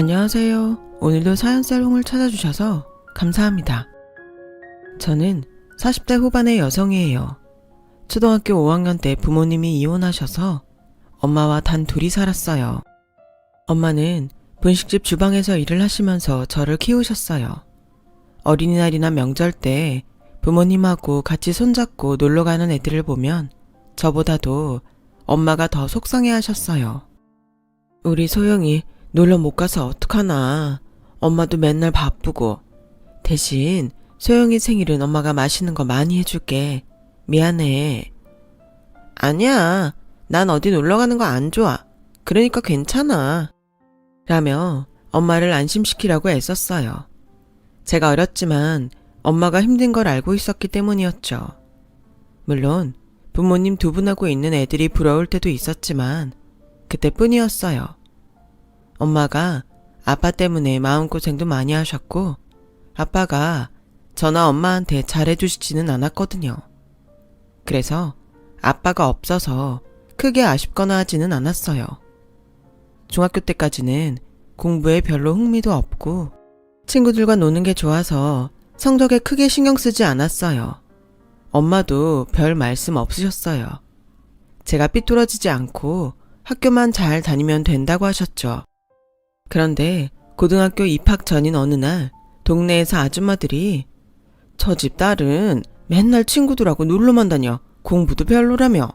안녕하세요. 오늘도 사연 살롱을 찾아주셔서 감사합니다. 저는 40대 후반의 여성이에요. 초등학교 5학년 때 부모님이 이혼하셔서 엄마와 단 둘이 살았어요. 엄마는 분식집 주방에서 일을 하시면서 저를 키우셨어요. 어린이날이나 명절 때 부모님하고 같이 손잡고 놀러 가는 애들을 보면 저보다도 엄마가 더 속상해 하셨어요. 우리 소영이 놀러 못 가서 어떡하나. 엄마도 맨날 바쁘고. 대신 소영이 생일은 엄마가 맛있는 거 많이 해줄게. 미안해. 아니야. 난 어디 놀러 가는 거 안 좋아. 그러니까 괜찮아. 라며 엄마를 안심시키려고 애썼어요. 제가 어렸지만 엄마가 힘든 걸 알고 있었기 때문이었죠. 물론 부모님 두 분하고 있는 애들이 부러울 때도 있었지만 그때뿐이었어요. 엄마가 아빠 때문에 마음고생도 많이 하셨고 아빠가 저나 엄마한테 잘해주시지는 않았거든요. 그래서 아빠가 없어서 크게 아쉽거나 하지는 않았어요. 중학교 때까지는 공부에 별로 흥미도 없고 친구들과 노는 게 좋아서 성적에 크게 신경 쓰지 않았어요. 엄마도 별 말씀 없으셨어요. 제가 삐뚤어지지 않고 학교만 잘 다니면 된다고 하셨죠. 그런데 고등학교 입학 전인 어느 날 동네에서 아줌마들이 저 집 딸은 맨날 친구들하고 놀러만 다녀 공부도 별로라며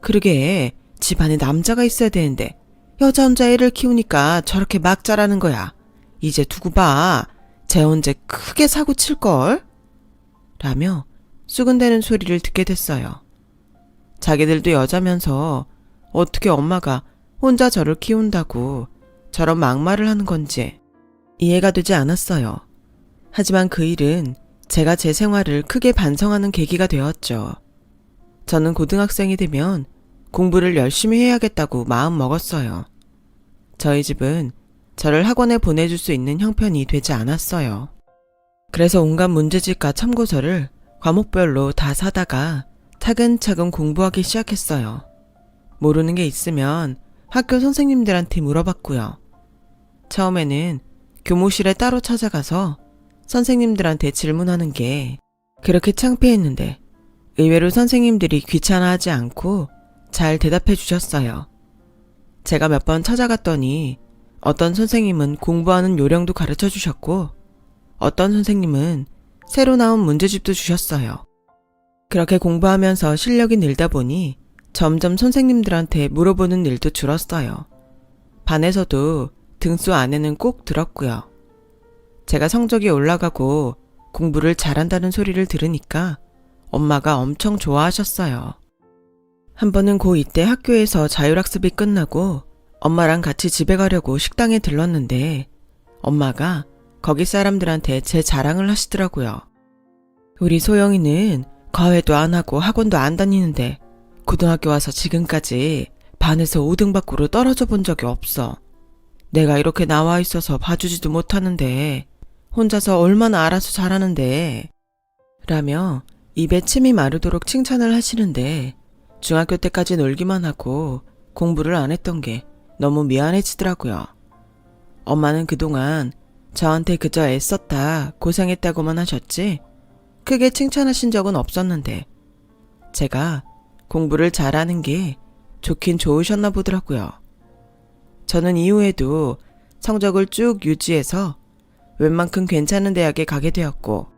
그러게 집안에 남자가 있어야 되는데 여자 혼자 애를 키우니까 저렇게 막 자라는 거야. 이제 두고 봐. 쟤 언제 크게 사고 칠걸? 라며 수근대는 소리를 듣게 됐어요. 자기들도 여자면서 어떻게 엄마가 혼자 저를 키운다고 저런 막말을 하는 건지 이해가 되지 않았어요. 하지만 그 일은 제가 제 생활을 크게 반성하는 계기가 되었죠. 저는 고등학생이 되면 공부를 열심히 해야겠다고 마음 먹었어요. 저희 집은 저를 학원에 보내줄 수 있는 형편이 되지 않았어요. 그래서 온갖 문제집과 참고서를 과목별로 다 사다가 차근차근 공부하기 시작했어요. 모르는 게 있으면 학교 선생님들한테 물어봤고요. 처음에는 교무실에 따로 찾아가서 선생님들한테 질문하는 게 그렇게 창피했는데 의외로 선생님들이 귀찮아하지 않고 잘 대답해 주셨어요. 제가 몇 번 찾아갔더니 어떤 선생님은 공부하는 요령도 가르쳐 주셨고 어떤 선생님은 새로 나온 문제집도 주셨어요. 그렇게 공부하면서 실력이 늘다 보니 점점 선생님들한테 물어보는 일도 줄었어요. 반에서도 등수 안에는 꼭 들었고요. 제가 성적이 올라가고 공부를 잘한다는 소리를 들으니까 엄마가 엄청 좋아하셨어요. 한 번은 고2 때 학교에서 자율학습이 끝나고 엄마랑 같이 집에 가려고 식당에 들렀는데 엄마가 거기 사람들한테 제 자랑을 하시더라고요. 우리 소영이는 과외도 안 하고 학원도 안 다니는데 고등학교 와서 지금까지 반에서 5등 밖으로 떨어져 본 적이 없어. 내가 이렇게 나와 있어서 봐주지도 못하는데 혼자서 얼마나 알아서 잘하는데 라며 입에 침이 마르도록 칭찬을 하시는데 중학교 때까지 놀기만 하고 공부를 안 했던 게 너무 미안해지더라고요. 엄마는 그동안 저한테 그저 애썼다, 고생했다고만 하셨지 크게 칭찬하신 적은 없었는데 제가 공부를 잘하는 게 좋긴 좋으셨나 보더라고요. 저는 이후에도 성적을 쭉 유지해서 웬만큼 괜찮은 대학에 가게 되었고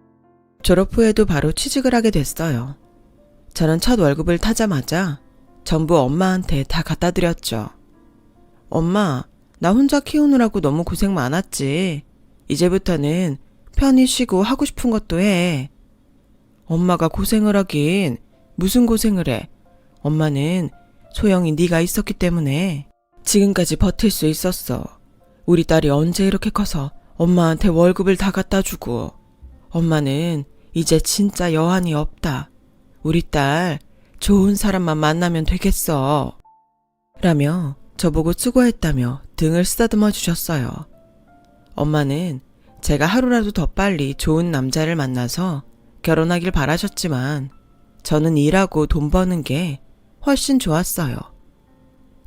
졸업 후에도 바로 취직을 하게 됐어요. 저는 첫 월급을 타자마자 전부 엄마한테 다 갖다 드렸죠. 엄마, 나 혼자 키우느라고 너무 고생 많았지. 이제부터는 편히 쉬고 하고 싶은 것도 해. 엄마가 고생을 하긴 무슨 고생을 해. 엄마는 소영이 네가 있었기 때문에 지금까지 버틸 수 있었어. 우리 딸이 언제 이렇게 커서 엄마한테 월급을 다 갖다 주고 엄마는 이제 진짜 여한이 없다. 우리 딸 좋은 사람만 만나면 되겠어. 라며 저보고 수고했다며 등을 쓰다듬어 주셨어요. 엄마는 제가 하루라도 더 빨리 좋은 남자를 만나서 결혼하길 바라셨지만 저는 일하고 돈 버는 게 훨씬 좋았어요.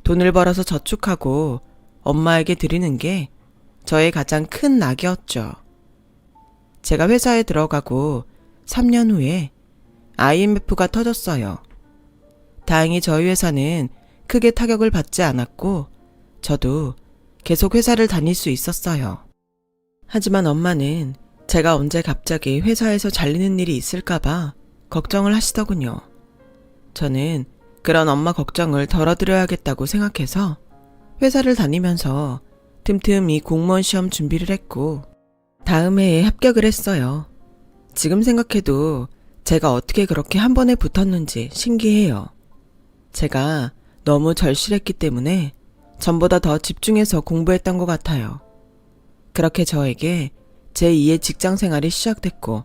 돈을 벌어서 저축하고 엄마에게 드리는 게 저의 가장 큰 낙이었죠. 제가 회사에 들어가고 3년 후에 IMF가 터졌어요. 다행히 저희 회사는 크게 타격을 받지 않았고 저도 계속 회사를 다닐 수 있었어요. 하지만 엄마는 제가 언제 갑자기 회사에서 잘리는 일이 있을까봐 걱정을 하시더군요. 저는 그런 엄마 걱정을 덜어드려야겠다고 생각해서 회사를 다니면서 틈틈이 공무원 시험 준비를 했고 다음 해에 합격을 했어요. 지금 생각해도 제가 어떻게 그렇게 한 번에 붙었는지 신기해요. 제가 너무 절실했기 때문에 전보다 더 집중해서 공부했던 것 같아요. 그렇게 저에게 제2의 직장 생활이 시작됐고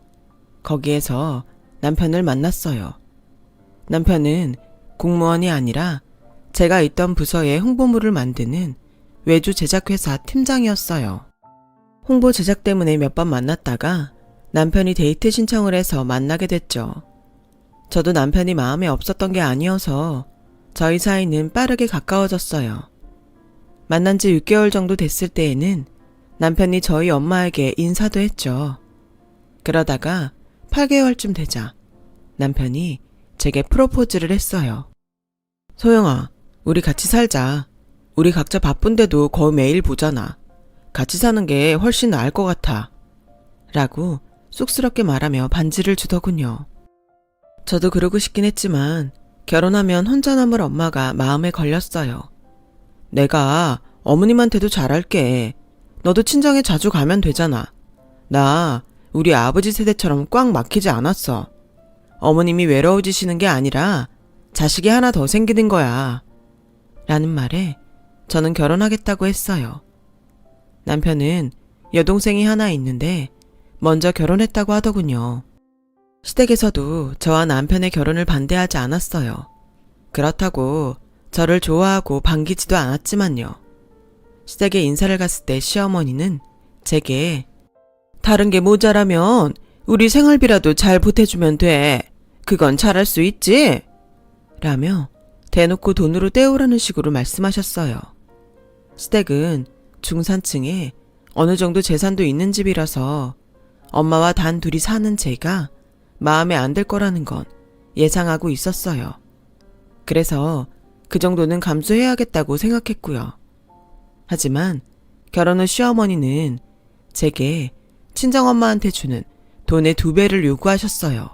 거기에서 남편을 만났어요. 남편은 공무원이 아니라 제가 있던 부서의 홍보물을 만드는 외주 제작회사 팀장이었어요. 홍보 제작 때문에 몇 번 만났다가 남편이 데이트 신청을 해서 만나게 됐죠. 저도 남편이 마음에 없었던 게 아니어서 저희 사이는 빠르게 가까워졌어요. 만난 지 6개월 정도 됐을 때에는 남편이 저희 엄마에게 인사도 했죠. 그러다가 8개월쯤 되자 남편이 제게 프로포즈를 했어요. 소영아, 우리 같이 살자. 우리 각자 바쁜데도 거의 매일 보잖아. 같이 사는 게 훨씬 나을 것 같아. 라고 쑥스럽게 말하며 반지를 주더군요. 저도 그러고 싶긴 했지만 결혼하면 혼자 남을 엄마가 마음에 걸렸어요. 내가 어머님한테도 잘할게. 너도 친정에 자주 가면 되잖아. 나 우리 아버지 세대처럼 꽉 막히지 않았어. 어머님이 외로워지시는 게 아니라 자식이 하나 더 생기는 거야. 라는 말에 저는 결혼하겠다고 했어요. 남편은 여동생이 하나 있는데 먼저 결혼했다고 하더군요. 시댁에서도 저와 남편의 결혼을 반대하지 않았어요. 그렇다고 저를 좋아하고 반기지도 않았지만요. 시댁에 인사를 갔을 때 시어머니는 제게 다른 게 모자라면 우리 생활비라도 잘 보태주면 돼. 그건 잘할 수 있지? 라며 대놓고 돈으로 때우라는 식으로 말씀하셨어요. 시댁은 중산층에 어느 정도 재산도 있는 집이라서 엄마와 단 둘이 사는 제가 마음에 안 들 거라는 건 예상하고 있었어요. 그래서 그 정도는 감수해야겠다고 생각했고요. 하지만 결혼 후 시어머니는 제게 친정엄마한테 주는 돈의 두 배를 요구하셨어요.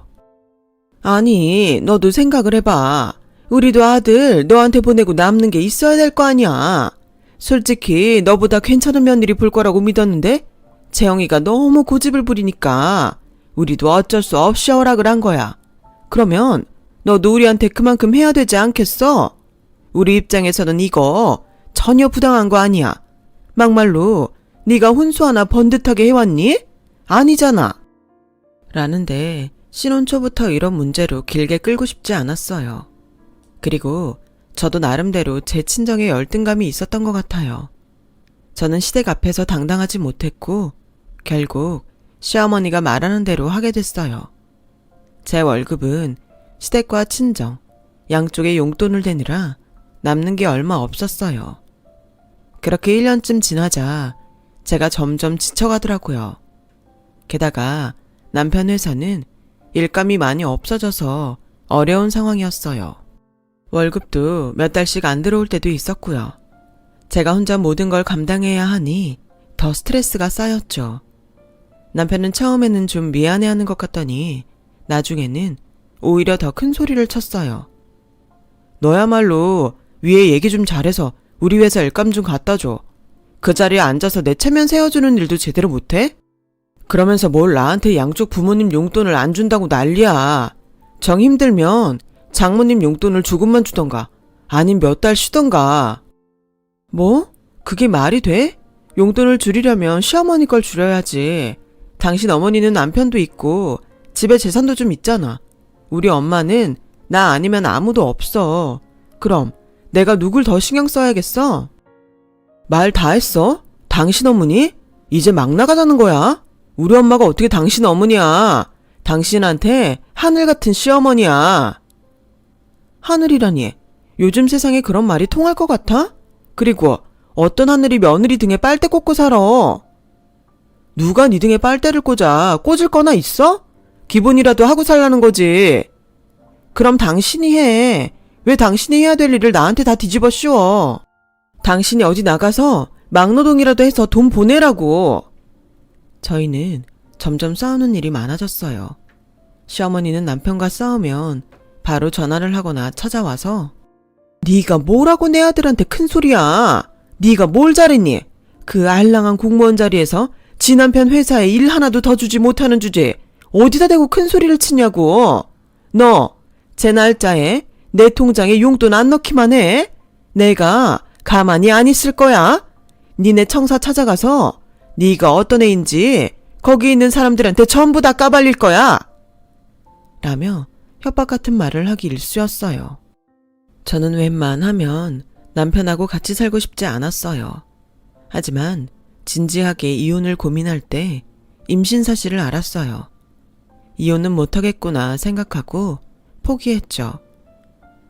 아니, 너도 생각을 해봐. 우리도 아들 너한테 보내고 남는 게 있어야 될 거 아니야. 솔직히 너보다 괜찮은 며느리 볼 거라고 믿었는데 재영이가 너무 고집을 부리니까 우리도 어쩔 수 없이 허락을 한 거야. 그러면 너도 우리한테 그만큼 해야 되지 않겠어? 우리 입장에서는 이거 전혀 부당한 거 아니야. 막말로 네가 혼수 하나 번듯하게 해왔니? 아니잖아. 라는데 신혼 초부터 이런 문제로 길게 끌고 싶지 않았어요. 그리고 저도 나름대로 제 친정에 열등감이 있었던 것 같아요. 저는 시댁 앞에서 당당하지 못했고 결국 시어머니가 말하는 대로 하게 됐어요. 제 월급은 시댁과 친정 양쪽에 용돈을 대느라 남는 게 얼마 없었어요. 그렇게 1년쯤 지나자 제가 점점 지쳐가더라고요. 게다가 남편 회사는 일감이 많이 없어져서 어려운 상황이었어요. 월급도 몇 달씩 안 들어올 때도 있었고요. 제가 혼자 모든 걸 감당해야 하니 더 스트레스가 쌓였죠. 남편은 처음에는 좀 미안해하는 것 같더니 나중에는 오히려 더 큰 소리를 쳤어요. 너야말로 위에 얘기 좀 잘해서 우리 회사 일감 좀 갖다 줘. 그 자리에 앉아서 내 체면 세워주는 일도 제대로 못해? 그러면서 뭘 나한테 양쪽 부모님 용돈을 안 준다고 난리야. 정 힘들면 장모님 용돈을 조금만 주던가 아님 몇 달 쉬던가. 뭐? 그게 말이 돼? 용돈을 줄이려면 시어머니 걸 줄여야지. 당신 어머니는 남편도 있고 집에 재산도 좀 있잖아. 우리 엄마는 나 아니면 아무도 없어. 그럼 내가 누굴 더 신경 써야겠어? 말 다 했어? 당신 어머니? 이제 막 나가자는 거야? 우리 엄마가 어떻게 당신 어머니야? 당신한테 하늘 같은 시어머니야. 하늘이라니. 요즘 세상에 그런 말이 통할 것 같아? 그리고 어떤 하늘이 며느리 등에 빨대 꽂고 살아? 누가 네 등에 빨대를 꽂아? 꽂을 거나 있어? 기본이라도 하고 살라는 거지. 그럼 당신이 해. 왜 당신이 해야 될 일을 나한테 다 뒤집어 씌워? 당신이 어디 나가서 막노동이라도 해서 돈 보내라고. 저희는 점점 싸우는 일이 많아졌어요. 시어머니는 남편과 싸우면 바로 전화를 하거나 찾아와서 네가 뭐라고 내 아들한테 큰 소리야. 네가 뭘 잘했니? 그 알랑한 공무원 자리에서 지 남편 회사에 일 하나도 더 주지 못하는 주제에 어디다 대고 큰 소리를 치냐고. 너 제 날짜에 내 통장에 용돈 안 넣기만 해. 내가 가만히 안 있을 거야. 니네 청사 찾아가서 네가 어떤 애인지 거기 있는 사람들한테 전부 다 까발릴 거야. 라며 협박 같은 말을 하기 일쑤였어요. 저는 웬만하면 남편하고 같이 살고 싶지 않았어요. 하지만 진지하게 이혼을 고민할 때 임신 사실을 알았어요. 이혼은 못하겠구나 생각하고 포기했죠.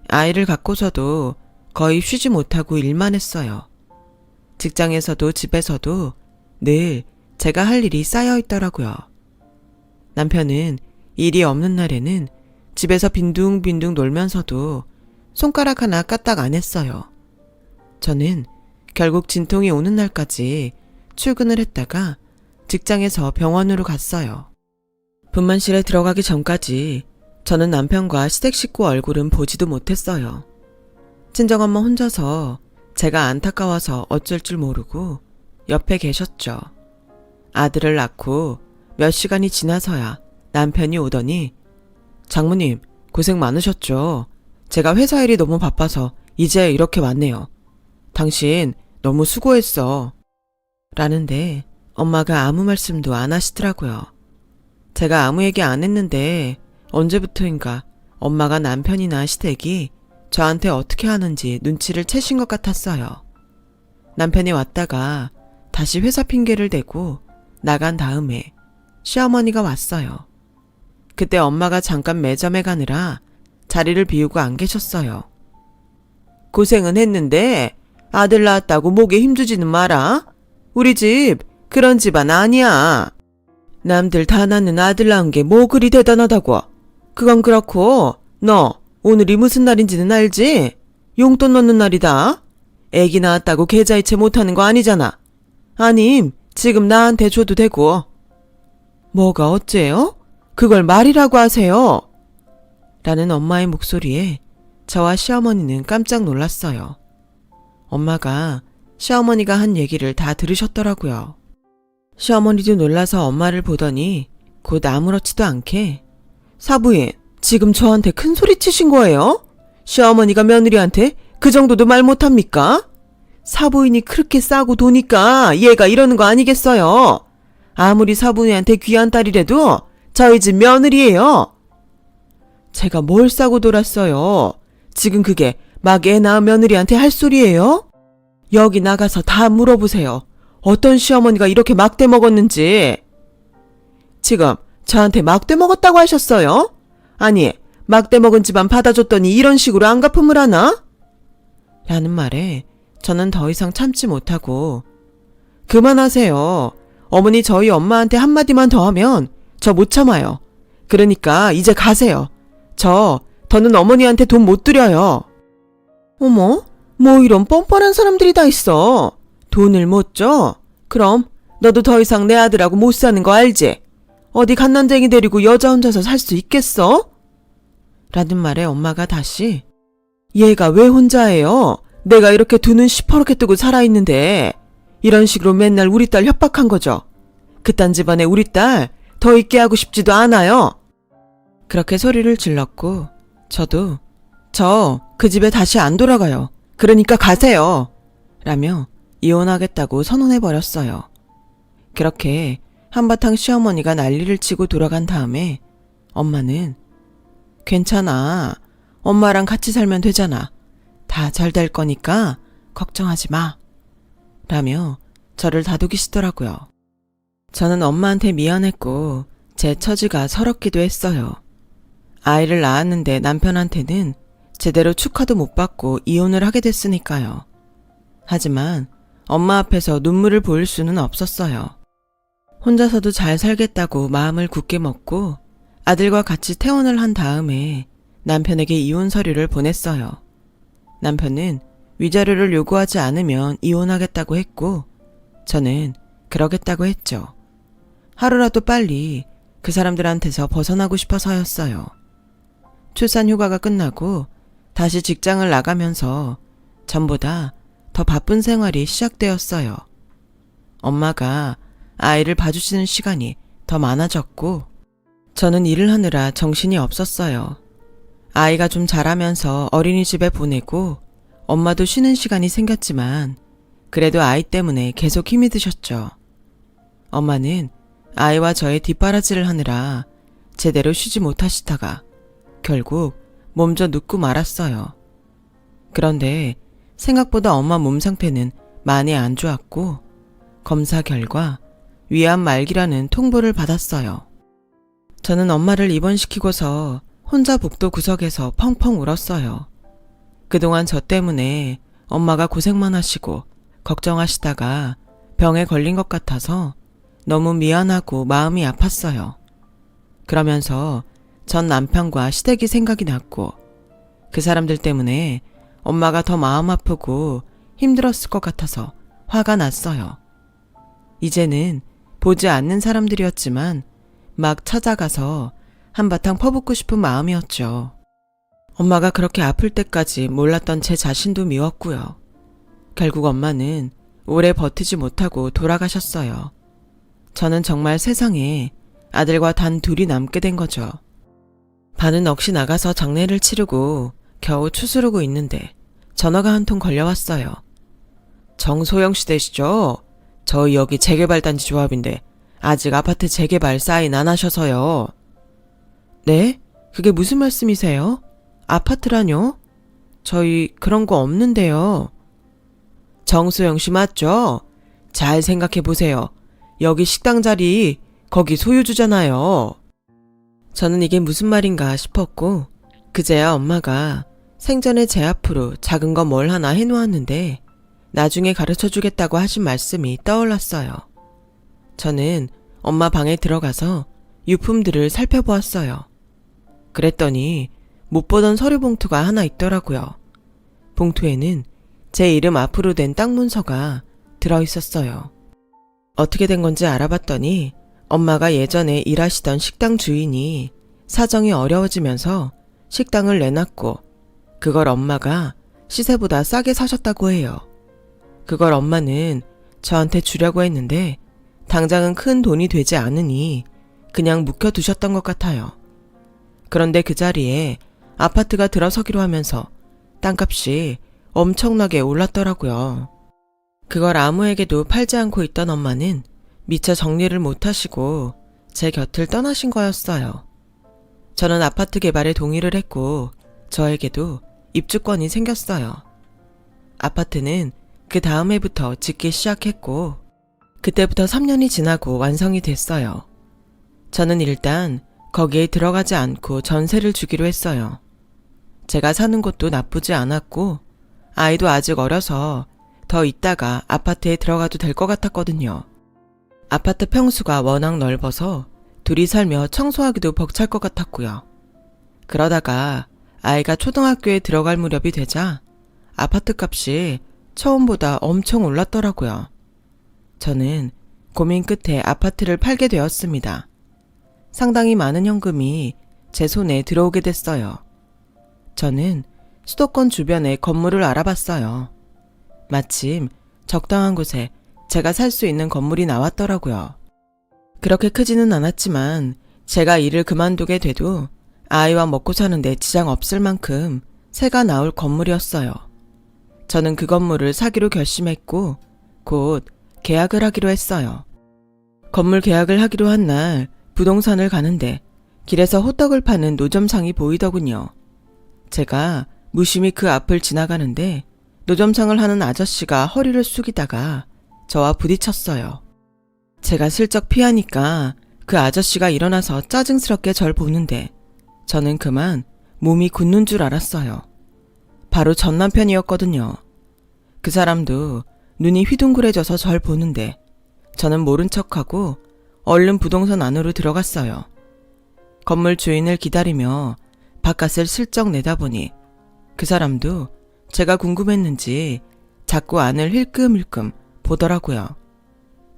아이를 갖고서도 거의 쉬지 못하고 일만 했어요. 직장에서도 집에서도 늘 제가 할 일이 쌓여 있더라고요. 남편은 일이 없는 날에는 집에서 빈둥빈둥 놀면서도 손가락 하나 까딱 안 했어요. 저는 결국 진통이 오는 날까지 출근을 했다가 직장에서 병원으로 갔어요. 분만실에 들어가기 전까지 저는 남편과 시댁 식구 얼굴은 보지도 못했어요. 친정엄마 혼자서 제가 안타까워서 어쩔 줄 모르고 옆에 계셨죠. 아들을 낳고 몇 시간이 지나서야 남편이 오더니 장모님 고생 많으셨죠. 제가 회사 일이 너무 바빠서 이제 이렇게 왔네요. 당신 너무 수고했어. 라는데 엄마가 아무 말씀도 안 하시더라고요. 제가 아무 얘기 안 했는데 언제부터인가 엄마가 남편이나 시댁이 저한테 어떻게 하는지 눈치를 채신 것 같았어요. 남편이 왔다가 다시 회사 핑계를 대고 나간 다음에 시어머니가 왔어요. 그때 엄마가 잠깐 매점에 가느라 자리를 비우고 안 계셨어요. 고생은 했는데 아들 낳았다고 목에 힘주지는 마라. 우리 집 그런 집안 아니야. 남들 다 낳는 아들 낳은 게 뭐 그리 대단하다고. 그건 그렇고 너 오늘이 무슨 날인지는 알지? 용돈 넣는 날이다. 애기 낳았다고 계좌이체 못하는 거 아니잖아. 아님 지금 나한테 줘도 되고. 뭐가 어째요? 그걸 말이라고 하세요. 라는 엄마의 목소리에 저와 시어머니는 깜짝 놀랐어요. 엄마가 시어머니가 한 얘기를 다 들으셨더라고요. 시어머니도 놀라서 엄마를 보더니 곧 아무렇지도 않게 사부인 지금 저한테 큰 소리 치신 거예요? 시어머니가 며느리한테 그 정도도 말 못합니까? 사부인이 그렇게 싸고 도니까 얘가 이러는 거 아니겠어요? 아무리 사부인한테 귀한 딸이라도 저희 집 며느리예요. 제가 뭘 싸고 돌았어요. 지금 그게 막 애 낳은 며느리한테 할 소리예요? 여기 나가서 다 물어보세요. 어떤 시어머니가 이렇게 막대 먹었는지. 지금 저한테 막대 먹었다고 하셨어요? 아니, 막대 먹은 집안 받아줬더니 이런 식으로 안 갚음을 하나? 라는 말에 저는 더 이상 참지 못하고 그만하세요. 어머니 저희 엄마한테 한마디만 더 하면 저 못 참아요. 그러니까 이제 가세요. 저 더는 어머니한테 돈 못 드려요. 어머, 뭐 이런 뻔뻔한 사람들이 다 있어. 돈을 못 줘? 그럼 너도 더 이상 내 아들하고 못 사는 거 알지? 어디 갓난쟁이 데리고 여자 혼자서 살 수 있겠어? 라는 말에 엄마가 다시 얘가 왜 혼자예요? 내가 이렇게 두 눈 시퍼렇게 뜨고 살아있는데 이런 식으로 맨날 우리 딸 협박한 거죠. 그딴 집안에 우리 딸 더 있게 하고 싶지도 않아요. 그렇게 소리를 질렀고 저도 저 그 집에 다시 안 돌아가요. 그러니까 가세요. 라며 이혼하겠다고 선언해 버렸어요. 그렇게 한바탕 시어머니가 난리를 치고 돌아간 다음에 엄마는 괜찮아. 엄마랑 같이 살면 되잖아. 다 잘 될 거니까 걱정하지 마. 라며 저를 다독이시더라고요. 저는 엄마한테 미안했고 제 처지가 서럽기도 했어요. 아이를 낳았는데 남편한테는 제대로 축하도 못 받고 이혼을 하게 됐으니까요. 하지만 엄마 앞에서 눈물을 보일 수는 없었어요. 혼자서도 잘 살겠다고 마음을 굳게 먹고 아들과 같이 퇴원을 한 다음에 남편에게 이혼 서류를 보냈어요. 남편은 위자료를 요구하지 않으면 이혼하겠다고 했고 저는 그러겠다고 했죠. 하루라도 빨리 그 사람들한테서 벗어나고 싶어서였어요. 출산 휴가가 끝나고 다시 직장을 나가면서 전보다 더 바쁜 생활이 시작되었어요. 엄마가 아이를 봐주시는 시간이 더 많아졌고 저는 일을 하느라 정신이 없었어요. 아이가 좀 자라면서 어린이집에 보내고 엄마도 쉬는 시간이 생겼지만 그래도 아이 때문에 계속 힘이 드셨죠. 엄마는 아이와 저의 뒷바라지를 하느라 제대로 쉬지 못하시다가 결국 몸져 눕고 말았어요. 그런데 생각보다 엄마 몸 상태는 많이 안 좋았고 검사 결과 위암 말기라는 통보를 받았어요. 저는 엄마를 입원시키고서 혼자 복도 구석에서 펑펑 울었어요. 그동안 저 때문에 엄마가 고생만 하시고 걱정하시다가 병에 걸린 것 같아서 너무 미안하고 마음이 아팠어요. 그러면서 전 남편과 시댁이 생각이 났고 그 사람들 때문에 엄마가 더 마음 아프고 힘들었을 것 같아서 화가 났어요. 이제는 보지 않는 사람들이었지만 막 찾아가서 한바탕 퍼붓고 싶은 마음이었죠. 엄마가 그렇게 아플 때까지 몰랐던 제 자신도 미웠고요. 결국 엄마는 오래 버티지 못하고 돌아가셨어요. 저는 정말 세상에 아들과 단 둘이 남게 된 거죠. 반은 억시 나가서 장례를 치르고 겨우 추스르고 있는데 전화가 한 통 걸려왔어요. 정소영 씨 되시죠? 저희 여기 재개발단지 조합인데 아직 아파트 재개발 사인 안 하셔서요. 네? 그게 무슨 말씀이세요? 아파트라뇨? 저희 그런 거 없는데요. 정소영 씨 맞죠? 잘 생각해 보세요. 여기 식당 자리 거기 소유주잖아요. 저는 이게 무슨 말인가 싶었고 그제야 엄마가 생전에 제 앞으로 작은 거 뭘 하나 해놓았는데 나중에 가르쳐 주겠다고 하신 말씀이 떠올랐어요. 저는 엄마 방에 들어가서 유품들을 살펴보았어요. 그랬더니 못 보던 서류 봉투가 하나 있더라고요. 봉투에는 제 이름 앞으로 된 땅 문서가 들어 있었어요. 어떻게 된 건지 알아봤더니 엄마가 예전에 일하시던 식당 주인이 사정이 어려워지면서 식당을 내놨고 그걸 엄마가 시세보다 싸게 사셨다고 해요. 그걸 엄마는 저한테 주려고 했는데 당장은 큰 돈이 되지 않으니 그냥 묵혀두셨던 것 같아요. 그런데 그 자리에 아파트가 들어서기로 하면서 땅값이 엄청나게 올랐더라고요. 그걸 아무에게도 팔지 않고 있던 엄마는 미처 정리를 못 하시고 제 곁을 떠나신 거였어요. 저는 아파트 개발에 동의를 했고 저에게도 입주권이 생겼어요. 아파트는 그 다음 해부터 짓기 시작했고 그때부터 3년이 지나고 완성이 됐어요. 저는 일단 거기에 들어가지 않고 전세를 주기로 했어요. 제가 사는 곳도 나쁘지 않았고 아이도 아직 어려서 더 있다가 아파트에 들어가도 될 것 같았거든요. 아파트 평수가 워낙 넓어서 둘이 살며 청소하기도 벅찰 것 같았고요. 그러다가 아이가 초등학교에 들어갈 무렵이 되자 아파트 값이 처음보다 엄청 올랐더라고요. 저는 고민 끝에 아파트를 팔게 되었습니다. 상당히 많은 현금이 제 손에 들어오게 됐어요. 저는 수도권 주변에 건물을 알아봤어요. 마침 적당한 곳에 제가 살 수 있는 건물이 나왔더라고요. 그렇게 크지는 않았지만 제가 일을 그만두게 돼도 아이와 먹고 사는데 지장 없을 만큼 새가 나올 건물이었어요. 저는 그 건물을 사기로 결심했고 곧 계약을 하기로 했어요. 건물 계약을 하기로 한 날 부동산을 가는데 길에서 호떡을 파는 노점상이 보이더군요. 제가 무심히 그 앞을 지나가는데 노점상을 하는 아저씨가 허리를 숙이다가 저와 부딪혔어요. 제가 슬쩍 피하니까 그 아저씨가 일어나서 짜증스럽게 절 보는데 저는 그만 몸이 굳는 줄 알았어요. 바로 전 남편이었거든요. 그 사람도 눈이 휘둥그레져서 절 보는데 저는 모른 척하고 얼른 부동산 안으로 들어갔어요. 건물 주인을 기다리며 바깥을 슬쩍 내다보니 그 사람도 제가 궁금했는지 자꾸 안을 힐끔힐끔 보더라고요.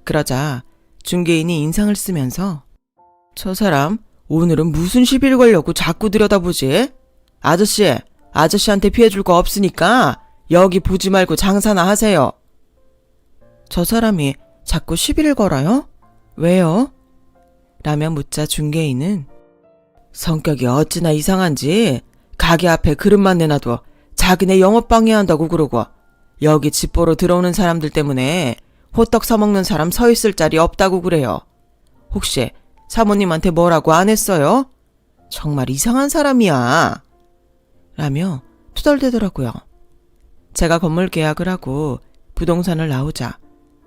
그러자 중개인이 인상을 쓰면서 저 사람 오늘은 무슨 시비를 걸려고 자꾸 들여다보지? 아저씨, 아저씨한테 피해줄 거 없으니까 여기 보지 말고 장사나 하세요. 저 사람이 자꾸 시비를 걸어요? 왜요? 라며 묻자 중개인은 성격이 어찌나 이상한지 가게 앞에 그릇만 내놔도 자기네 영업 방해한다고 그러고 여기 집 보러 들어오는 사람들 때문에 호떡 사먹는 사람 서 있을 자리 없다고 그래요. 혹시 사모님한테 뭐라고 안 했어요? 정말 이상한 사람이야. 라며 투덜대더라고요. 제가 건물 계약을 하고 부동산을 나오자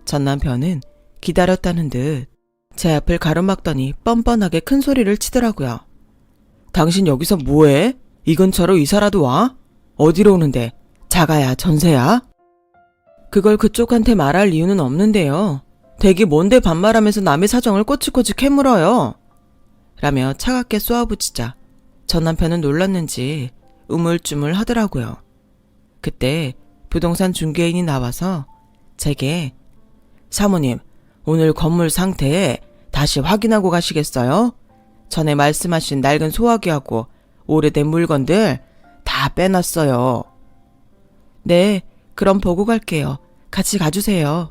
전 남편은 기다렸다는 듯 제 앞을 가로막더니 뻔뻔하게 큰 소리를 치더라고요. 당신 여기서 뭐해? 이 근처로 이사라도 와? 어디로 오는데? 자가야, 전세야? 그걸 그쪽한테 말할 이유는 없는데요. 대기 뭔데 반말하면서 남의 사정을 꼬치꼬치 캐물어요. 라며 차갑게 쏘아붙이자 전 남편은 놀랐는지 우물쭈물 하더라고요. 그때 부동산 중개인이 나와서 제게 사모님, 오늘 건물 상태 다시 확인하고 가시겠어요? 전에 말씀하신 낡은 소화기하고 오래된 물건들 다 빼놨어요. 네, 그럼 보고 갈게요. 같이 가주세요.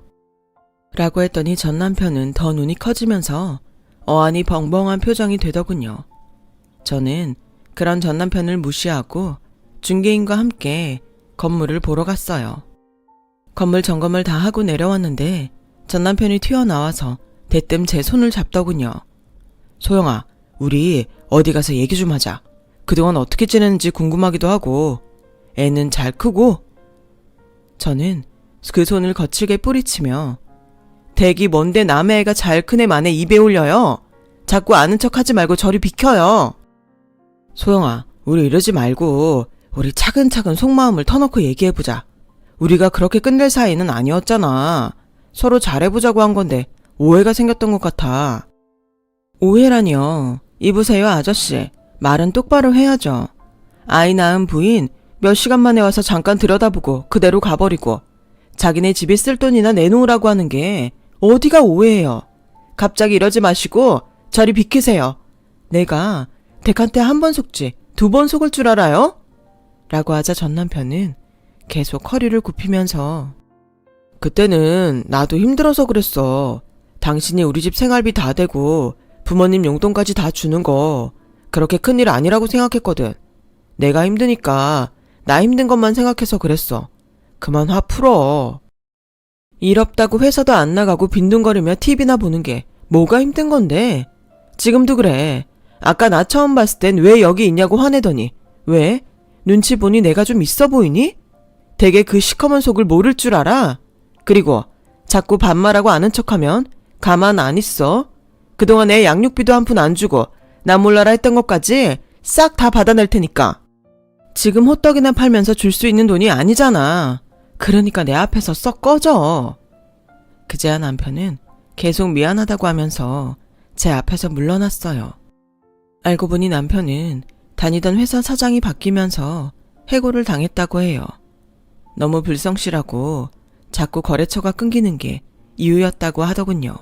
라고 했더니 전 남편은 더 눈이 커지면서 어안이 벙벙한 표정이 되더군요. 저는 그런 전 남편을 무시하고 중개인과 함께 건물을 보러 갔어요. 건물 점검을 다 하고 내려왔는데 전 남편이 튀어나와서 대뜸 제 손을 잡더군요. 소영아, 우리 어디 가서 얘기 좀 하자. 그동안 어떻게 지냈는지 궁금하기도 하고, 애는 잘 크고? 저는 그 손을 거칠게 뿌리치며, 대기 뭔데 남의 애가 잘 큰 애 만에 입에 올려요? 자꾸 아는 척 하지 말고 저리 비켜요. 소영아, 우리 이러지 말고, 우리 차근차근 속마음을 터놓고 얘기해보자. 우리가 그렇게 끝낼 사이는 아니었잖아. 서로 잘해보자고 한 건데, 오해가 생겼던 것 같아. 오해라니요. 이보세요, 아저씨. 말은 똑바로 해야죠. 아이 낳은 부인 몇 시간 만에 와서 잠깐 들여다보고 그대로 가버리고 자기네 집에 쓸 돈이나 내놓으라고 하는 게 어디가 오해예요. 갑자기 이러지 마시고 저리 비키세요. 내가 댁한테 한 번 속지 두 번 속을 줄 알아요? 라고 하자 전 남편은 계속 허리를 굽히면서 그때는 나도 힘들어서 그랬어. 당신이 우리 집 생활비 다 대고 부모님 용돈까지 다 주는 거 그렇게 큰일 아니라고 생각했거든. 내가 힘드니까 나 힘든 것만 생각해서 그랬어. 그만 화 풀어. 일 없다고 회사도 안 나가고 빈둥거리며 TV나 보는 게 뭐가 힘든 건데? 지금도 그래. 아까 나 처음 봤을 땐 왜 여기 있냐고 화내더니 왜? 눈치 보니 내가 좀 있어 보이니? 되게 그 시커먼 속을 모를 줄 알아? 그리고 자꾸 반말하고 아는 척하면 가만 안 있어. 그동안 애 양육비도 한 푼 안 주고 나 몰라라 했던 것까지 싹 다 받아낼 테니까. 지금 호떡이나 팔면서 줄 수 있는 돈이 아니잖아. 그러니까 내 앞에서 썩 꺼져. 그제야 남편은 계속 미안하다고 하면서 제 앞에서 물러났어요. 알고 보니 남편은 다니던 회사 사장이 바뀌면서 해고를 당했다고 해요. 너무 불성실하고 자꾸 거래처가 끊기는 게 이유였다고 하더군요.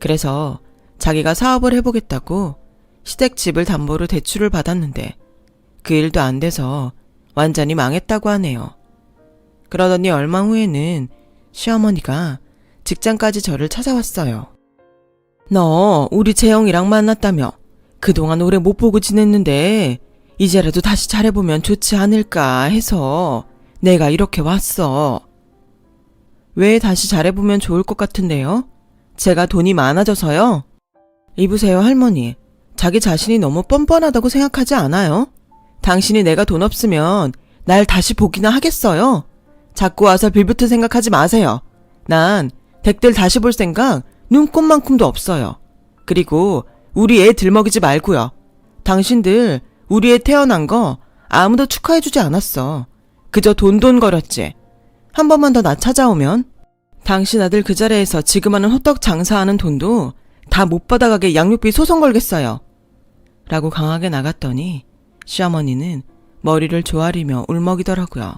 그래서 자기가 사업을 해보겠다고 시댁 집을 담보로 대출을 받았는데 그 일도 안 돼서 완전히 망했다고 하네요. 그러더니 얼마 후에는 시어머니가 직장까지 저를 찾아왔어요. 너 우리 재영이랑 만났다며 그동안 오래 못 보고 지냈는데 이제라도 다시 잘해보면 좋지 않을까 해서 내가 이렇게 왔어. 왜 다시 잘해보면 좋을 것 같은데요? 제가 돈이 많아져서요? 이보세요, 할머니. 자기 자신이 너무 뻔뻔하다고 생각하지 않아요? 당신이 내가 돈 없으면 날 다시 보기나 하겠어요? 자꾸 와서 빌붙을 생각하지 마세요. 난 댁들 다시 볼 생각 눈꼽만큼도 없어요. 그리고 우리 애 들먹이지 말고요. 당신들 우리 애 태어난 거 아무도 축하해주지 않았어. 그저 돈돈 거렸지. 한 번만 더 나 찾아오면 당신 아들 그 자리에서 지금 하는 호떡 장사하는 돈도 다 못 받아가게 양육비 소송 걸겠어요. 라고 강하게 나갔더니 시어머니는 머리를 조아리며 울먹이더라고요.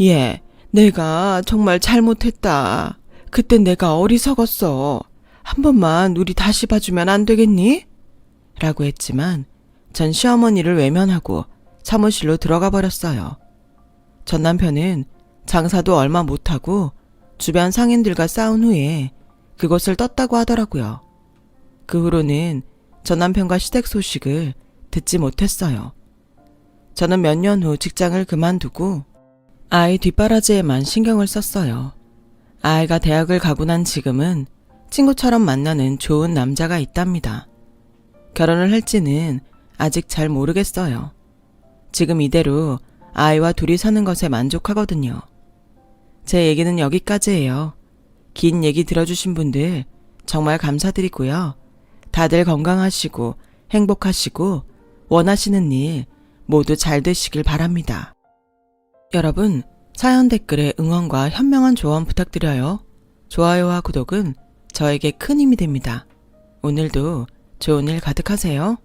예, 내가 정말 잘못했다. 그땐 내가 어리석었어. 한 번만 우리 다시 봐주면 안 되겠니? 라고 했지만 전 시어머니를 외면하고 사무실로 들어가 버렸어요. 전 남편은 장사도 얼마 못하고 주변 상인들과 싸운 후에 그곳을 떴다고 하더라고요. 그 후로는 전 남편과 시댁 소식을 듣지 못했어요. 저는 몇 년 후 직장을 그만두고 아이 뒷바라지에만 신경을 썼어요. 아이가 대학을 가고 난 지금은 친구처럼 만나는 좋은 남자가 있답니다. 결혼을 할지는 아직 잘 모르겠어요. 지금 이대로 아이와 둘이 사는 것에 만족하거든요. 제 얘기는 여기까지예요. 긴 얘기 들어주신 분들 정말 감사드리고요. 다들 건강하시고 행복하시고 원하시는 일 모두 잘 되시길 바랍니다. 여러분, 사연 댓글에 응원과 현명한 조언 부탁드려요. 좋아요와 구독은 저에게 큰 힘이 됩니다. 오늘도 좋은 일 가득하세요.